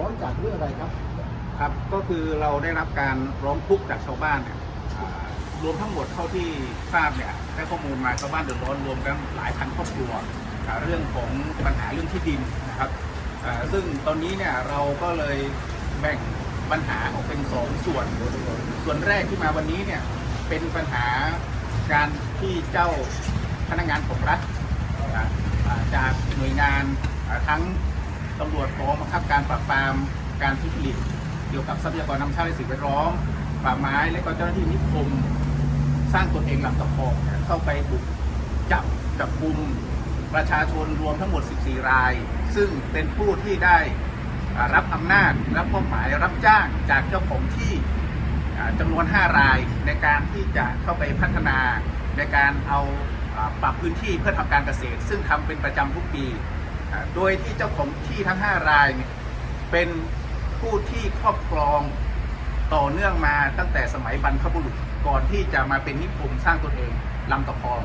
ร้อนจากเรื่องอะไรครับครับก็คือเราได้รับการร้องทุกข์จากชาวบ้านเนี่ยรวมทั้งหมดเท่าที่ทราบเนี่ยได้ข้อมูลมาชาวบ้านเดือดร้อนรวมกันหลายพันครอบครัวเรื่องของปัญหาเรื่องที่ดินนะครับซึ่งตอนนี้เนี่ยเราก็เลยแบ่งปัญหาออกเป็นสองส่วน ส่วนแรกที่มาวันนี้เนี่ยเป็นปัญหาการที่เจ้าพนักงานของรัฐจากหน่วยงานทั้ง ตำรวจกองบังคับการปราบปรามการทุจริตเกี่ยวกับทรัพยากรธรรมชาติและสิ่งแวดล้อม ป่าไม้และก็เจ้าหน้าที่นิคม สร้างตนเองหลำตะคองเข้าไปบุกจับจับกลุ่มประชาชนรวมทั้งหมด 14 ราย ซึ่งเป็นผู้ที่ได้รับอำนาจรับมอบหมายรับจ้างจากเจ้าของที่จำนวน 5 รายในการที่จะเข้าไปพัฒนาในการเอาอ่าปรับพื้นที่เพื่อทำการเกษตร ซึ่งทำเป็นประจำทุกปี โดยที่เจ้าของที่ทั้ง 5 รายเนี่ยเป็นผู้ที่ครอบครองต่อเนื่องมาตั้งแต่สมัยบรรพบุรุษก่อนที่จะมาเป็นนิคมสร้างตนเองลำตะคอง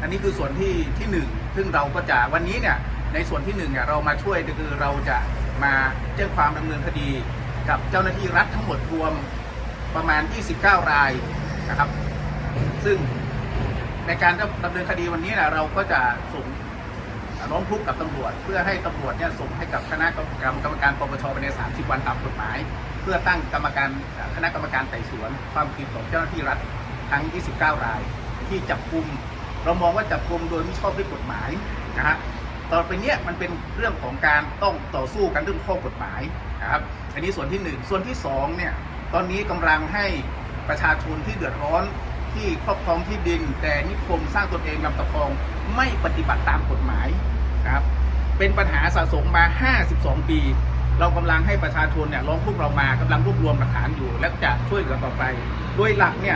อันนี้คือส่วนที่ที่หนึ่งซึ่งเราก็จะวันนี้เนี่ยในส่วนที่หนึ่งเนี่ยเรามาช่วยก็คือเราจะมาแจ้งความดำเนินคดี กับเจ้าหน้าที่รัฐทั้งหมดรวมประมาณ 29 รายนะครับ ซึ่งในการดำเนินคดีวันนี้นะเราก็จะส่ง ร้องทุกข์กับตำรวจ เพื่อให้ตำรวจเนี่ยส่งให้กับคณะกรรมการกรรมการปปชภายใน 30 วันตามกฎหมาย เพื่อตั้งกรรมการคณะกรรมการไต่สวนความผิดของเจ้าหน้าที่รัฐทั้ง 29 ราย ที่จับกลุ่มเรามองว่าจับกลุ่มโดยไม่ชอบด้วยกฎหมายนะฮะต่อไปเนี้ยมันเป็นเรื่องของการต้องต่อสู้กันเรื่องข้อกฎหมายนะครับอันนี้ส่วนที่หนึ่งส่วนที่สองเนี่ยตอนนี้กำลังให้ประชาชนที่เดือดร้อน ที่ครอบครองที่ดิน แต่นิคมสร้างตนเองลำตะคองไม่ปฏิบัติตามกฎหมายครับ เป็นปัญหาสะสมมา 52 ปี เรากำลังให้ประชาชนเนี่ยร้องทุกข์เรามากำลังรวบรวมหลักฐานอยู่ และจะช่วยเหลือต่อไป ด้วยหลักเนี่ย